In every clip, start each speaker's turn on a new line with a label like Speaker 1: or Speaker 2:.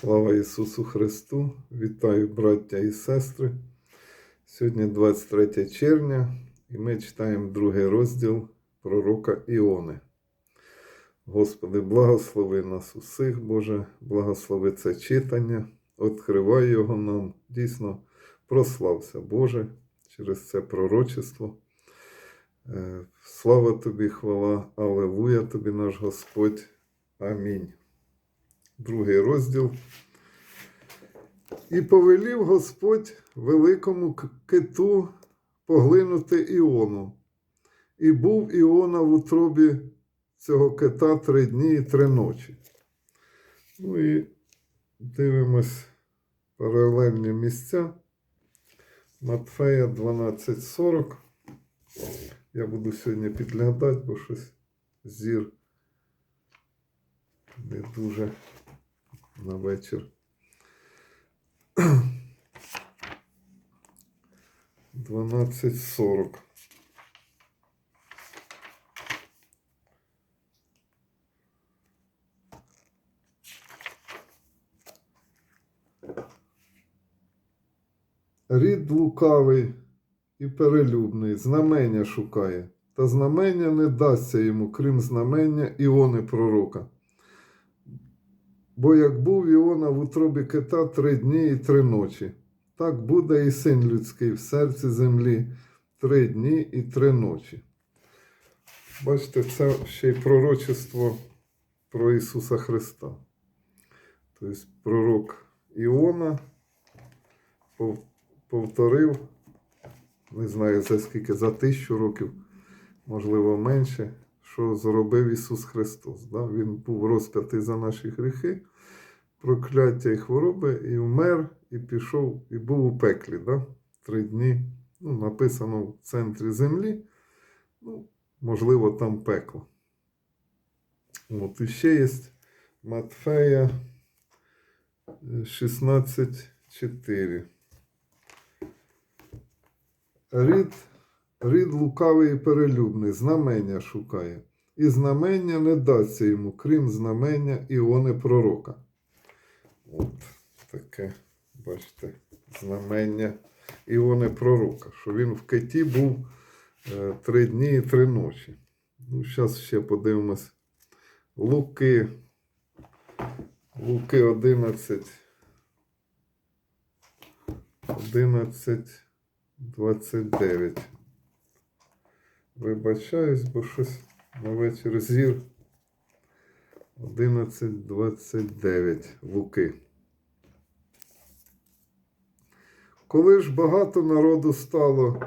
Speaker 1: Слава Ісусу Христу! Вітаю, браття і сестри. Сьогодні 23 червня, і ми читаємо другий розділ пророка Іони. Господи, благослови нас усіх, Боже, благослови це читання, відкривай його нам. Дійсно, прослався, Боже, через це пророчество. Е, Слава тобі, хвала, Алелуя тобі, наш Господь. Амінь. Другий розділ. І повелів Господь великому киту поглинути Іону. І був Іона в утробі цього кита три дні і три ночі. Ну і дивимось паралельні місця. Матфея 12.40. Я буду сьогодні підглядати, бо щось зір не дуже на вечір. Дванадцять сорок. Рід лукавий і перелюбний, знамення шукає, та знамення не дасться йому, крім знамення Іони пророка. Бо як був Іона в утробі кита три дні і три ночі, так буде і син людський в серці землі три дні і три ночі. Бачите, це ще й пророчество про Ісуса Христа. Тобто пророк Іона повторив, не знаю за скільки, за тисячу років, можливо, менше, що зробив Ісус Христос. Да? Він був розп'ятий за наші гріхи, прокляття і хвороби, і вмер, і пішов, і був у пеклі. Да? Три дні. Ну, написано в центрі землі. Ну, можливо, там пекло. От і ще є Матфея е, 16.4. Рід, рід лукавий і перелюбний, знамення шукає. І знамення не дасться йому, крім знамення Іони пророка. От таке, бачите, знамення Іони пророка, що він в киті був е, три дні і три ночі. Ну, зараз ще подивимось. Луки. Луки 11. 11, 29. Вибачаюсь, бо щось на вечір зір. 11, 29. Луки. Коли ж багато народу стало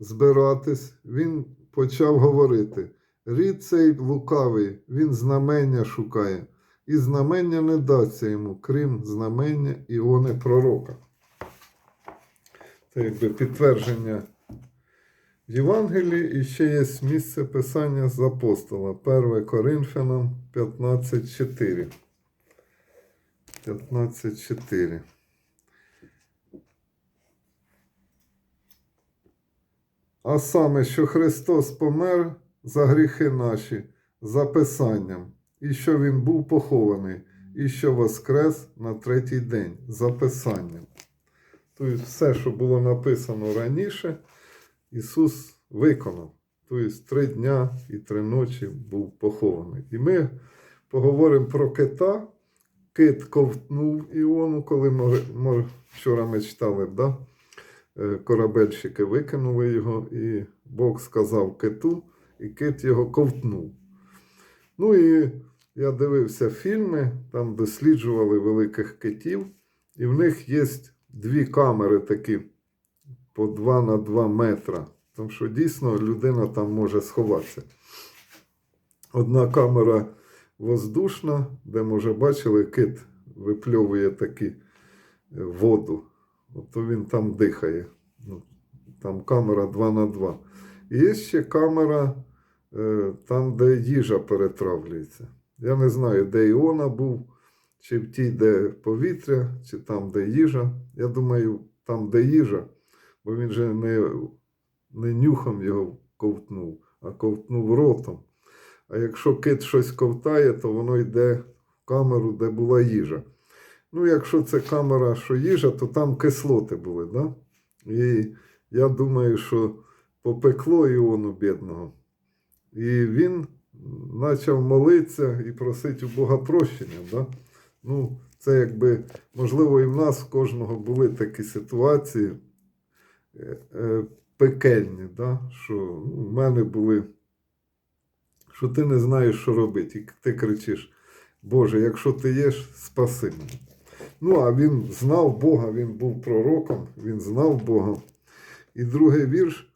Speaker 1: збиратись, він почав говорити: Рід цей лукавий, він знамення шукає, і знамення не дасться йому, крім знамення Іони пророка. Це якби підтвердження в Євангелії і ще є місце писання з апостола 1 Коринфянам 15.4. 15.4. А саме, що Христос помер за гріхи наші, за Писанням, і що Він був похований, і що воскрес на третій день за Писанням. Тобто все, що було написано раніше, Ісус виконав. Тобто три дня і три ночі був похований. І ми поговоримо про кита. Кит ковтнув Іону, коли ми, вчора ми читали, да? Е, корабельщики викинули його, і Бог сказав киту, і кит його ковтнув. Ну і я дивився фільми, там досліджували великих китів, і в них є дві камери такі по 2 на 2 метра. Тому що дійсно людина там може сховатися. Одна камера воздушна, де, може, бачили, кит випльовує такі е, воду. Ото він там дихає. Ну, Там камера 2 на 2. І є ще камера е, там, де їжа перетравлюється. Я не знаю, де Іона був, чи в тій, де повітря, чи там, де їжа. Я думаю, там, де їжа, бо він же не, не нюхом його ковтнув, а ковтнув ротом. А якщо кит щось ковтає, то воно йде в камеру, де була їжа. Ну, якщо це камера, що їжа, то там кислоти були, да? І я думаю, що попекло Іону бідного. І він почав молитися і просити у Бога прощення. Да? Ну, це якби, можливо, і в нас в кожного були такі ситуації пекельні, да? що ну, в мене були, що ти не знаєш, що робити, і ти кричиш, Боже, якщо ти єш, спаси мене. Ну, а він знав Бога, він був пророком, він знав Бога. І другий вірш.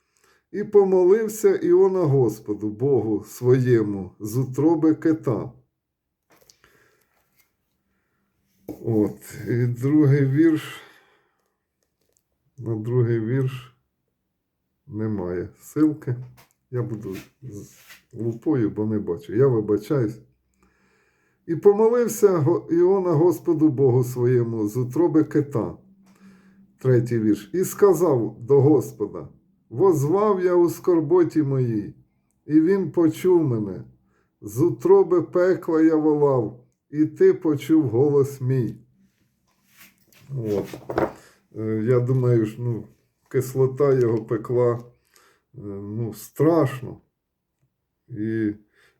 Speaker 1: І помолився Іона Господу, Богу своєму, з утроби кита. От. І другий вірш. На другий вірш немає ссылки. Я буду з лупою, бо не бачу. Я вибачаюсь. І помолився Іона Господу Богу своєму з утроби кита. Третій вірш. І сказав до Господа: Возвав я у скорботі моїй, і він почув мене. З утроби пекла я волав, і ти почув голос мій. От. Е, Я думаю, ж, ну, кислота його пекла е, ну, страшно. І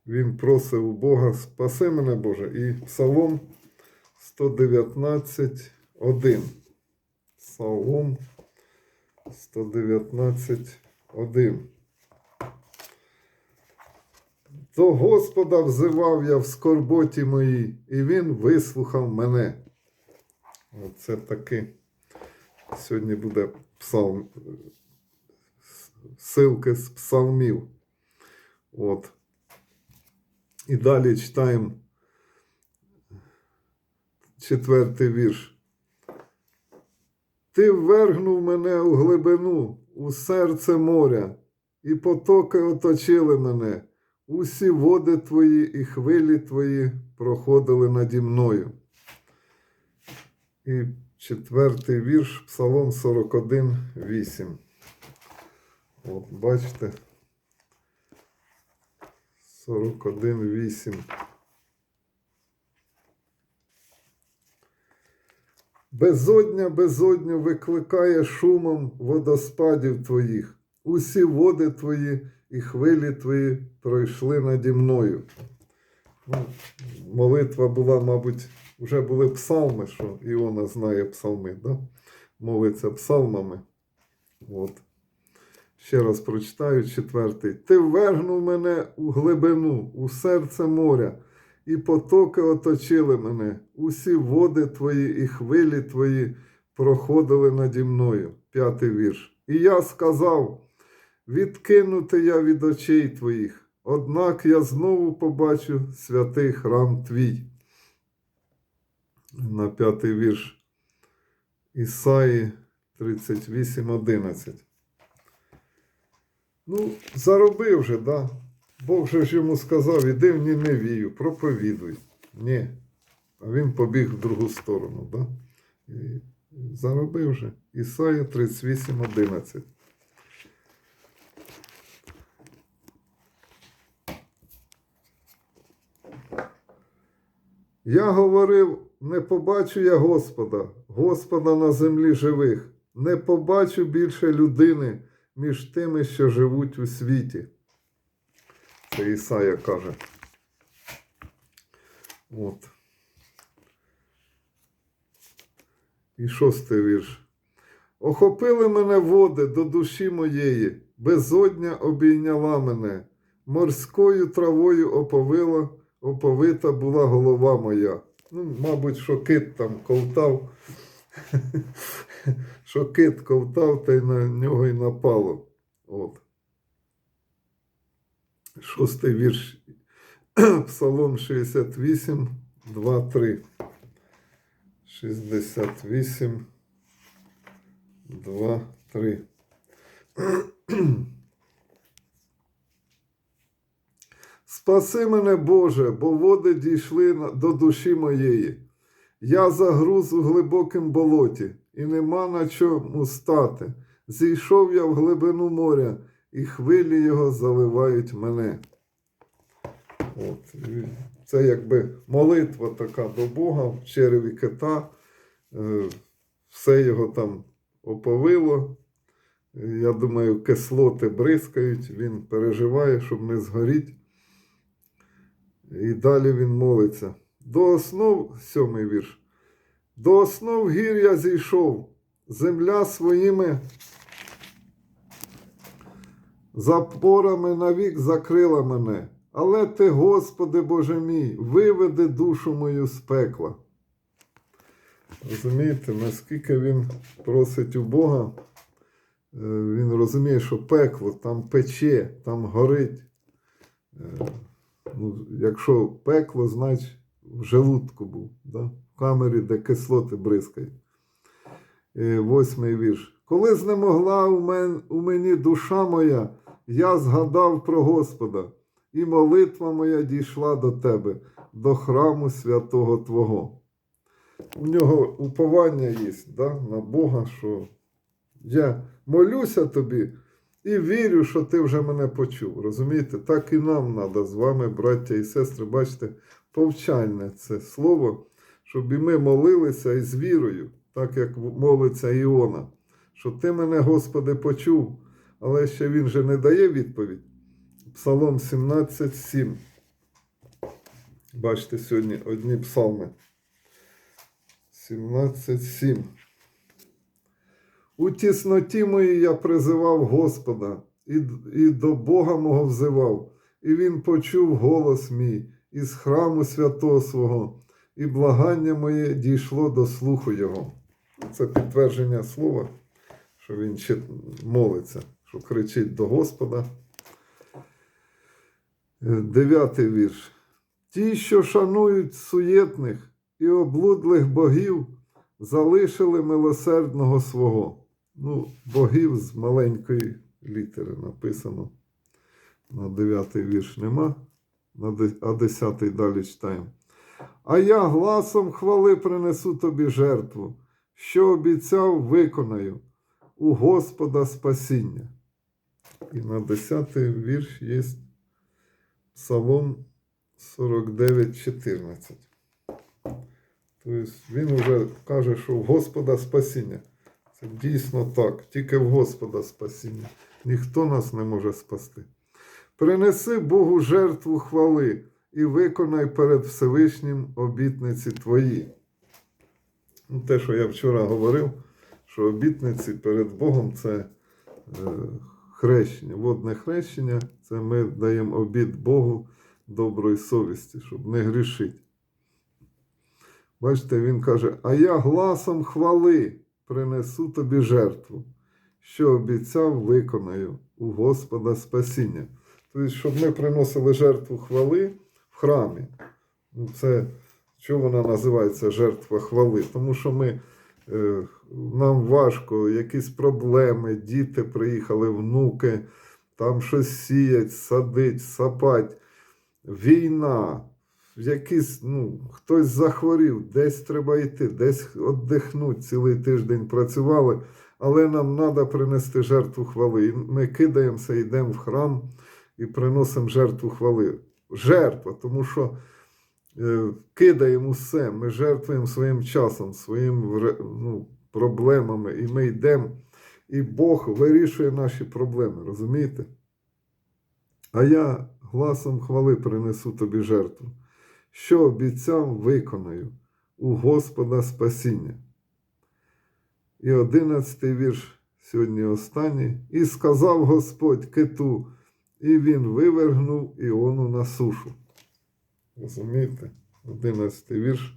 Speaker 1: він просив у Бога, спаси мене Боже. І Псалом 119, 1. Псалом 119, 1. До Господа взивав я в скорботі моїй, і Він вислухав мене. Оце таки. Сьогодні буде псалм, силки з псалмів. От. І далі читаємо четвертий вірш. Ти ввергнув мене у глибину, у серце моря, і потоки оточили мене. Усі води твої і хвилі твої проходили наді мною. І четвертий вірш, Псалом 41, 8. От, бачите. 41, 8. Безодня, безодню викликає шумом водоспадів твоїх. Усі води твої і хвилі твої пройшли наді мною. Ну, молитва була, мабуть, вже були псалми, що Іона знає псалми, да? молиться псалмами. От. Ще раз прочитаю четвертий. Ти ввергнув мене у глибину, у серце моря, і потоки оточили мене. Усі води твої і хвилі твої проходили наді мною. П'ятий вірш. І я сказав: відкинути я від очей твоїх, однак я знову побачу святий храм твій. На п'ятий вірш Ісаї 38, 11. Ну, заробив же, да. Бог же ж йому сказав, іди в Ніневію, проповідуй. Ні. А він побіг в другу сторону, да? І заробив же. Ісая 38, 11. Я говорив, не побачу я Господа, Господа на землі живих, не побачу більше людини між тими, що живуть у світі. Це Ісая каже. От. І шостий вірш. Охопили мене води до душі моєї, безодня обійняла мене, морською травою оповила, оповита була голова моя. Ну, мабуть, що кит там ковтав, що кит ковтав, та й на нього й напало. От. Шостий вірш. Псалом 68, 2, 3. 68, 2, 3. Спаси мене, Боже, бо води дійшли до душі моєї. Я загруз у глибокім болоті, і нема на чому стати. Зійшов я в глибину моря, і хвилі його заливають мене. От. Це якби молитва така до Бога в череві кита. Е, Все його там оповило. Е, Я думаю, кислоти бризкають, він переживає, щоб не згоріть. І далі він молиться. До основ, сьомий вірш. До основ гір я зійшов, земля своїми запорами навік закрила мене. Але ти, Господи Боже мій, виведи душу мою з пекла. Розумієте, наскільки він просить у Бога, е, він розуміє, що пекло там пече, там горить. Ну, якщо пекло, значить в желудку був, да? в камері, де кислоти бризкають. Е, Восьмий вірш. Коли знемогла у, мен, у мені душа моя, я згадав про Господа, і молитва моя дійшла до тебе, до храму святого Твого. У нього уповання є да, на Бога, що я молюся тобі і вірю, що ти вже мене почув. Розумієте? Так і нам треба з вами, браття і сестри, бачите, повчальне це слово, щоб і ми молилися із вірою, так як молиться Іона, що ти мене, Господи, почув, але ще він же не дає відповідь. Псалом 17,7. Бачите, сьогодні одні псалми. 17,7. У тісноті моїй я призивав Господа і, і до Бога мого взивав, і Він почув голос мій із храму святого свого, і благання моє дійшло до слуху Його. Це підтвердження слова, що він молиться, що кричить до Господа. Дев'ятий вірш. Ті, що шанують суєтних і облудлих богів, залишили милосердного свого. Ну, богів з маленької літери написано. На дев'ятий вірш нема, а десятий далі читаємо. А я гласом хвали принесу тобі жертву, що обіцяв, виконаю у Господа спасіння. І на десятий вірш є Псалом 49, 14. Тобто він вже каже, що в Господа спасіння. Це дійсно так, тільки в Господа спасіння. Ніхто нас не може спасти. Принеси Богу жертву хвали і виконай перед Всевишнім обітниці твої. Ну, те, що я вчора говорив, що обітниці перед Богом це е, хрещення. Водне хрещення це ми даємо обід Богу доброї совісті, щоб не грішити. Бачите, він каже: А я гласом хвали принесу тобі жертву, що обіцяв, виконаю у Господа спасіння. Тобто, щоб ми приносили жертву хвали в храмі. Ну, Це що вона називається жертва хвали? Тому що ми, е, нам важко, якісь проблеми, діти приїхали, внуки, там щось сіять, садить, сапать, війна, якісь, ну, хтось захворів, десь треба йти, десь віддихнути, цілий тиждень працювали, але нам треба принести жертву хвали. І ми кидаємося, йдемо в храм і приносимо жертву хвали. Жертва, тому що е, кидаємо все, ми жертвуємо своїм часом, своїм ну, проблемами, і ми йдемо, і Бог вирішує наші проблеми, розумієте? А я гласом хвали принесу тобі жертву. Що обіцяв, виконаю у Господа спасіння. І одинадцятий вірш сьогодні останній. І сказав Господь киту, і він вивергнув Іону на сушу. Розумієте? Одинадцятий вірш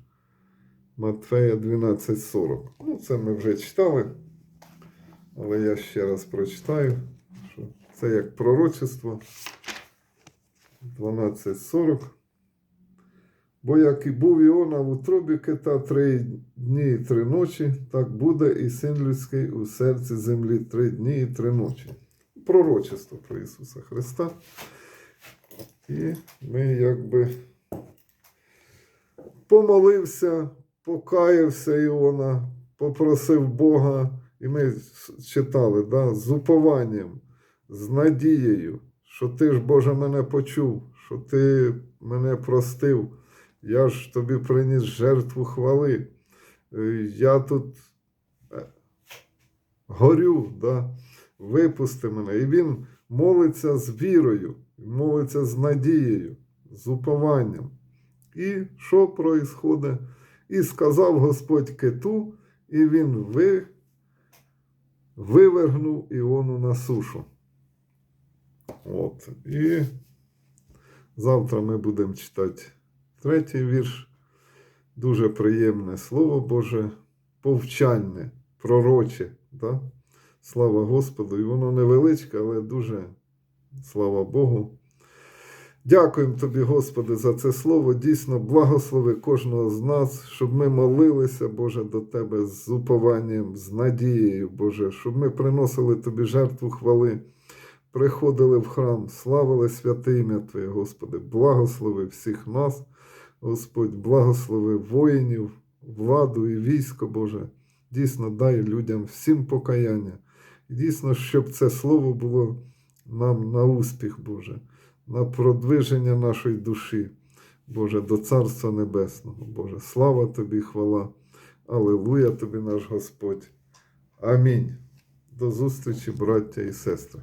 Speaker 1: Матфея 12.40. Ну, це ми вже читали, але я ще раз прочитаю, що це як пророчество. 12.40. Бо як і був Іона в утробі кита три дні і три ночі, так буде і син людський у серці землі три дні і три ночі. Пророчество про Ісуса Христа. І ми якби помолився, покаявся Іона, попросив Бога, і ми читали да, з упованням, з надією, що ти ж, Боже, мене почув, що ти мене простив. Я ж тобі приніс жертву хвали. е, я тут е, горю, да? випусти мене. І він молиться з вірою, молиться з надією, з упованням. І що проїсходить? І сказав Господь киту, і він ви, вивергнув Іону на сушу. От. І завтра ми будемо читати третій вірш. Дуже приємне слово Боже, повчальне, пророче. Да? Слава Господу! І воно невеличке, але дуже слава Богу. Дякуємо тобі, Господи, за це слово. Дійсно, благослови кожного з нас, щоб ми молилися, Боже, до Тебе з упованням, з надією, Боже, щоб ми приносили Тобі жертву хвали, приходили в храм, славили святе ім'я Твоє, Господи, благослови всіх нас, Господь, благослови воїнів, владу і військо, Боже. Дійсно, дай людям всім покаяння. Дійсно, щоб це слово було нам на успіх, Боже на продвиження нашої душі, Боже, до Царства Небесного, Боже. Слава Тобі, хвала. Аллилуйя Тобі, наш Господь. Амінь. До зустрічі, браття і сестри.